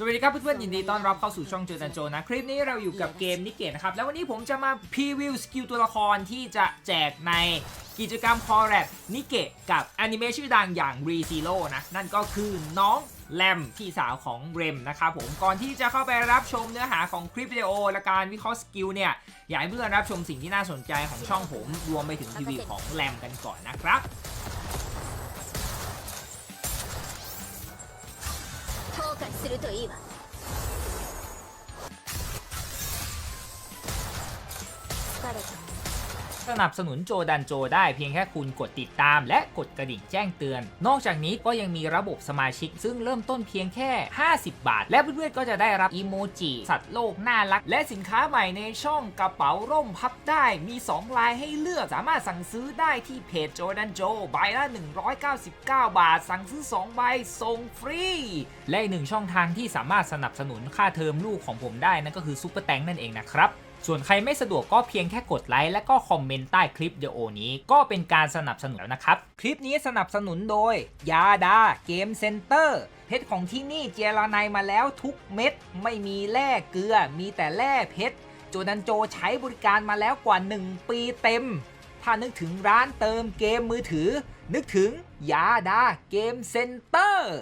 สวัสดีครับเพื่อนๆยินดีต้อนรับเข้าสู่ช่องโจจันโจนะ คลิปนี้เราอยู่กับเกมนิเกตนะครับ แล้ววันนี้ผมจะมาพรีวิวสกิลตัวละครที่จะแจกในกิจกรรมคอร์แรปนิเกตกับแอนิเมชื่อดังอย่าง r e z e r o นะ นั่นก็คือน้องแลมพี่สาวของเรมนะครับผมก่อนที่จะเข้าไปรับชมเนื้อหาของคลิปวิดีโอ และการวิเคราะห์สกิลเนี่ย อยากให้เพื่อนรับชมสิ่งที่น่าสนใจของช่องผมรวมไปถึงทีวีของแลมกันก่อนนะครับ するといいわ。 สนับสนุนโจดันโจได้เพียงแค่คุณกดติดตาม และกดกระดิ่งแจ้งเตือน นอกจากนี้ก็ยังมีระบบสมาชิก ซึ่งเริ่มต้นเพียงแค่ 50 บาท และเพื่อนๆก็จะได้รับอีโมจิสัตว์โลกน่ารัก และสินค้าใหม่ในช่องกระเป๋าร่มพับได้มี 2 ลายให้เลือกสามารถสั่งซื้อได้ที่เพจโจดันโจใบละ 199 บาท สั่งซื้อ 2 ใบส่งฟรี และอีกหนึ่งช่องทางที่สามารถสนับสนุนค่าเทอมลูกของผมได้นั่นก็คือซุปเปอร์แตงนั่นเองนะครับ ส่วนใครไม่สะดวกก็เพียงแค่กดไลค์และก็คอมเมนต์ใต้คลิปวิดีโอนี้ ก็เป็นการสนับสนุนแล้วนะครับ คลิปนี้สนับสนุนโดย ยาดาเกมเซ็นเตอร์เพชรของที่นี่เจรไนายมาแล้วทุกเม็ด ไม่มีแร่เกลือ มีแต่แร่เพชรโจดันโจใช้บริการมาแล้วกว่า 1 ปีเต็ม ถ้านึกถึงร้านเติมเกมมือถือ นึกถึงยาดาเกมเซ็นเตอร์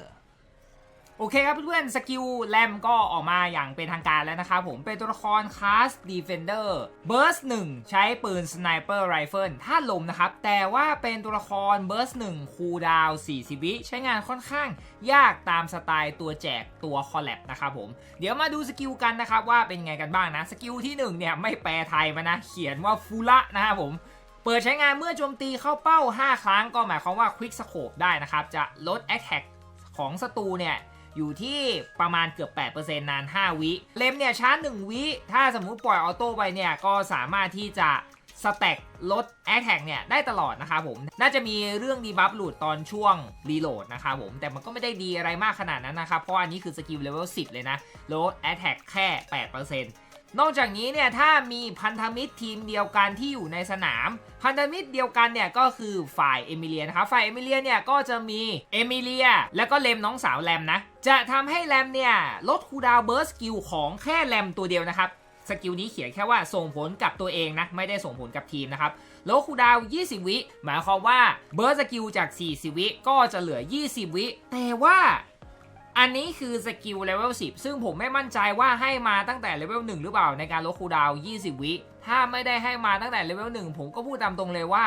โอเคครับเพื่อนๆ สกิลแรมก็ออกมาอย่างเป็นทางการแล้วนะครับผมเป็นตัวละครคลาส Defender Burst 1ใช้ปืน Sniper Rifle ท่าลมนะครับ แต่ว่าเป็นตัวละคร Burst 1คูลดาวน์40วิใช้งานค่อนข้างยากตามสไตล์ตัวแจกตัวคอลแลบนะครับผม เดี๋ยวมาดูสกิลกันนะครับว่าเป็นไงกันบ้างนะ สกิลที่ 1 เนี่ย ไม่แปลไทยมานะ เขียนว่าฟูระนะครับผมเปิดใช้งานเมื่อโจมตีเข้าเป้า 5 ครั้งก็หมายความว่า Quick Scope ได้นะครับ จะลด Attack ของศัตรูเนี่ย อยู่ที่ประมาณเกือบ 8%นาน 5 วิ เลมเนี่ยช้า 1 วิ ถ้าสมมุติปล่อยออโต้ไปเนี่ย ก็สามารถที่จะสแต็กลด a t t a c เนี่ย ได้ตลอดนะครับผม น่าจะมีเรื่องดีบัฟหลุดตอนช่วงรีโหลดนะครับผม แต่มันก็ไม่ได้ดีอะไรมากขนาดนั้นนะครับ เพราะอันนี้คือสกิลเลเวล10 เลยนะลด a t t a c แค่ 8% นอกจากนี้เนี่ยถ้ามีพันธมิตรทีมเดียวกันที่อยู่ในสนาม พันธมิตรเดียวกันเนี่ยก็คือฝ่ายเอมิเลียนะครับฝ่ายเอมิเลียเนี่ยก็จะมีเอมิเลียแล้วก็เลมน้องสาวแรมนะ จะทำให้แรมเนี่ยลดคูดาวเบิร์สกิลของแค่แรมตัวเดียวนะครับสกิลนี้เขียนแค่ว่าส่งผลกับตัวเองนะ ไม่ได้ส่งผลกับทีมนะครับลดคูดาว 20 วิ หมายความว่าเบิร์สกิลจาก 40 วิก็จะเหลือ 20 วิ แต่ว่า อันนี้คือสกิลเลเวล10 ซึ่งผมไม่มั่นใจว่าให้มาตั้งแต่เลเวล1หรือเปล่าในการลดคูดาว20 วิ ถ้าไม่ได้ให้มาตั้งแต่เลเวล1ผมก็พูดตามตรงเลยว่า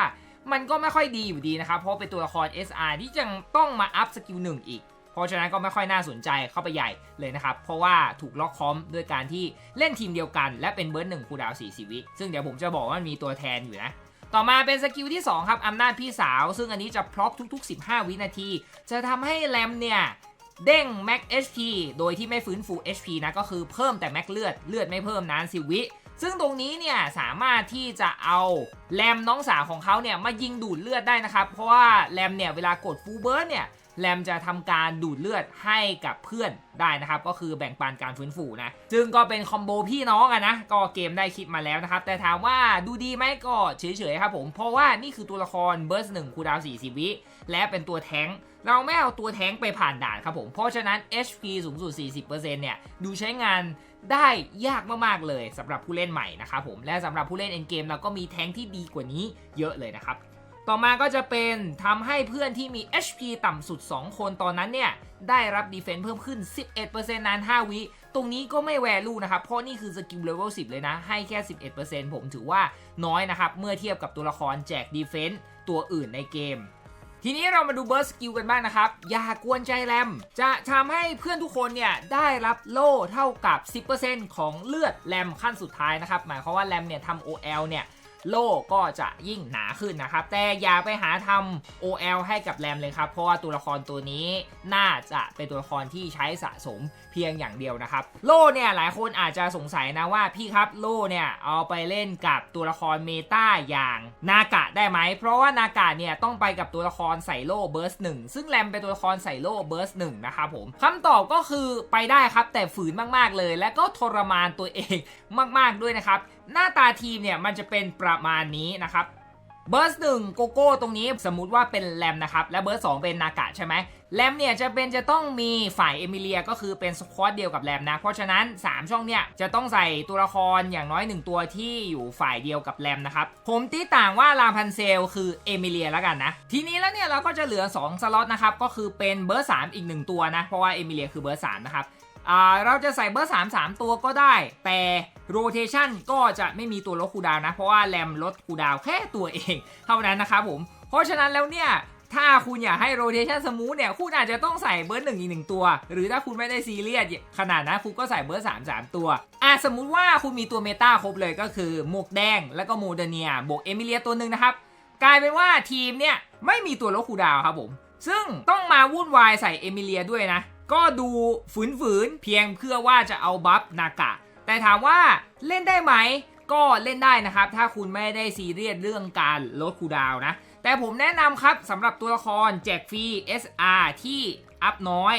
มันก็ไม่ค่อยดีอยู่ดีนะครับ เพราะเป็นตัวละคร SR ที่ยังต้องมาอัพสกิล1อีก เพราะฉะนั้นก็ไม่ค่อยน่าสนใจเข้าไปใหญ่เลยนะครับ เพราะว่าถูกล็อกคอมด้วยการที่เล่นทีมเดียวกัน และเป็นเบิร์ดหนึ่งคูดาว40 วิ ซึ่งเดี๋ยวผมจะบอกว่ามันมีตัวแทนอยู่นะต่อมาเป็นสกิลที่ 2 ครับ อำนาจพี่สาว ซึ่งอันนี้จะพร็อพทุก ๆ 15 วินาที จะทำให้แรมเนี่ย เด้งแม็ก HP โดยที่ไม่ฟื้นฟู HP นะก็คือเพิ่มแต่แม็กเลือดเลือดไม่เพิ่มนานสิวิ ซึ่งตรงนี้เนี่ยสามารถที่จะเอาแรมน้องสาวของเขาเนี่ยมายิงดูดเลือดได้นะครับ เพราะว่าแรมเนี่ยเวลากดฟูเบิร์ดเนี่ย แรมจะทำการดูดเลือดให้กับเพื่อนได้นะครับ ก็คือแบ่งปันการฟื้นฟูนะซึ่งก็เป็นคอมโบพี่น้องอะนะก็เกมได้คิดมาแล้วนะครับ แต่ถามว่าดูดีไหมก็เฉยๆครับผมเพราะว่านี่คือตัวละครเบิร์สหนึ่งคูดาวน์40วิและเป็นตัวแท้งเราไม่เอาตัวแท้งไปผ่านด่านครับผม เพราะฉะนั้น HP สูงสุด 40%เนี่ย ดูใช้งานได้ยากมาก ๆ เลยสำหรับผู้เล่นใหม่นะครับผม และสำหรับผู้เล่นเอ็นเกมเราก็มีแท้งที่ดีกว่านี้เยอะเลยนะครับ ต่อมาก็จะเป็นทำให้เพื่อนที่มี HP ต่ำสุด 2 คนตอนนั้นเนี่ย ได้รับดีเฟน s ์เพิ่มขึ้น 11%นาน 5 วิ ตรงนี้ก็ไม่แวลูนะครับ เพราะนี่คือสกิลเลเวล10 เลยนะ ให้แค่ 11%ผมถือว่าน้อยนะครับ เมื่อเทียบกับตัวละครแจกดีเฟน s ์ตัวอื่นในเกมทีนี้เรามาดูเบิร์สกิลกันบ้างนะครับ อย่ากวนใจแรม จะทำให้เพื่อนทุกคนเนี่ย ได้รับโล่เท่ากับ 10%ของเลือดแรมขั้นสุดท้ายนะครับ หมายความว่าแรมเนี่ยทำ OL เนี่ย โล่ก็จะยิ่งหนาขึ้นนะครับ แต่อย่าไปหาทำ OL ให้กับแรมเลยครับ เพราะว่าตัวละครตัวนี้น่าจะเป็นตัวละครที่ใช้สะสมเพียงอย่างเดียวนะครับ โล่เนี่ยหลายคนอาจจะสงสัยนะว่าพี่ครับโล่เนี่ยเอาไปเล่นกับตัวละครเมตาอย่างนากะได้ไหม เพราะว่านากะเนี่ยต้องไปกับตัวละครใส่โล่เบิร์สหนึ่งซึ่งแรมเป็นตัวละครใส่โล่เบิร์สหนึ่งนะครับผมคำตอบก็คือไปได้ครับแต่ฝืนมากๆเลย และก็ทรมานตัวเองมาก ๆด้วยนะครับ หน้าตาทีมเนี่ยมันจะเป็นประมาณนี้นะครับเบอร์สหนึ่งโกโก้ตรงนี้สมมุติว่าเป็นแรมนะครับและเบอร์สองเป็นนากะใช่ไหม แรมเนี่ยจะเป็นจะต้องมีฝ่ายเอมิเลียก็คือเป็นสควอตเดียวกับแรมนะ เพราะฉะนั้น 3 ช่องเนี่ยจะต้องใส่ตัวละครอย่างน้อย 1 ตัวที่อยู่ฝ่ายเดียวกับแรมนะครับ ผมตีต่างว่าลาพันเซลคือเอมิเลียแล้วกันนะ ทีนี้แล้วเนี่ยเราก็จะเหลือ 2 สล็อตนะครับ ก็คือเป็นเบอร์ 3 อีก 1 ตัวนะ เพราะว่าเอมิเลียคือเบอร์ 3 นะครับเราจะใส่เบอร์ 3 3 ตัวก็ได้ แต่โรเทชันก็จะไม่มีตัวลดคูดาวนะ เพราะว่าแรมลดคูดาวแค่ตัวเอง เท่านั้นนะครับผม เพราะฉะนั้นแล้วเนี่ย ถ้าคุณอยากให้โรเทชันสมูทเนี่ยคุณอาจจะต้องใส่เบอร์หนึ่งอีกหนึ่งตัว หรือถ้าคุณไม่ได้ซีเรียสขนาดนั้นคุณก็ใส่เบอร์3 3ตัวอะสมมุติว่าคุณมีตัวเมตาครบเลยก็คือหมวกแดง แล้วก็โมเดเนียบวกเอมิเลียตัวหนึ่งนะครับกลายเป็นว่าทีมเนี่ยไม่มีตัวลดคูดาวครับผม ซึ่งต้องมาวุ่นวายใส่เอมิเลียด้วยนะ ก็ดูฝืนๆเพียงเพื่อว่าจะเอาบัฟนากะ แต่ถามว่าเล่นได้ไหม ก็เล่นได้นะครับ ถ้าคุณไม่ได้ซีเรียสเรื่องการลดคูดาวนะ แต่ผมแนะนำครับสำหรับตัวละครแจกฟรี SR ที่อัพน้อย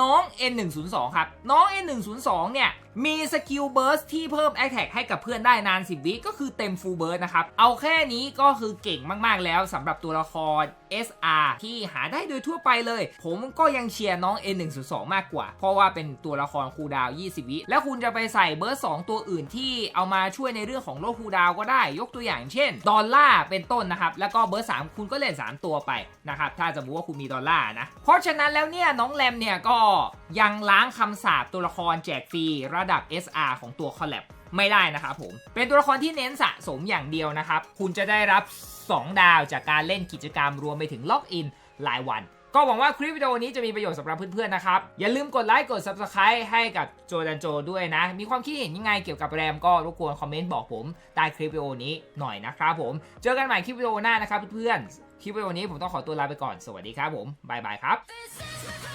น้อง N102 ครับ น้อง N102 เนี่ย มีสกิลเบิร์สที่เพิ่ม a อ t a c ให้กับเพื่อนได้นาน 10 วิก็คือเต็มฟูลเบิร์สนะครับ เอาแค่นี้ก็คือเก่งมากๆแล้วสำหรับตัวละคร SR ที่หาได้โดยทั่วไปเลย ผมก็ยังเชียร์น้อง N102 มากกว่า เพราะว่าเป็นตัวละครคูดาว 20 วิ แล้วคุณจะไปใส่เบอร์ส2ตัวอื่นที่เอามาช่วยในเรื่องของโลดคูดาวก็ได้ ยกตัวอย่างเช่น ดอลล่าเป็นต้นนะครับ แล้วก็เบอร์ 3 คุณก็เล่น 3 ตัวไปนะครับ ถ้าสมมติว่าคุณมีดอลล่านะ เพราะฉะนั้นแล้วเนี่ยน้องแรมเนี่ยก็ยังล้างคำสาปตัวละครแจกฟรีระดับ SR ของตัวคอลแลบไม่ได้นะครับผม เป็นตัวละครที่เน้นสะสมอย่างเดียวนะครับ คุณจะได้รับ 2 ดาวจากการเล่นกิจกรรมรวมไปถึงล็อกอินรายวัน ก็หวังว่าคลิปวิดีโอนี้จะมีประโยชน์สำหรับเพื่อนๆนะครับ อย่าลืมกดไลค์ กด Subscribe ให้กับโจดันโจด้วยนะ มีความคิดเห็นยังไงเกี่ยวกับแรมก็รบกวนคอมเมนต์บอกผมใต้คลิปวิดีโอนี้หน่อยนะครับผม เจอกันใหม่คลิปวิดีโอหน้านะครับเพื่อนๆ คลิปวิดีโอนี้ผมต้องขอตัวลาไปก่อน สวัสดีครับผม บายบายครับ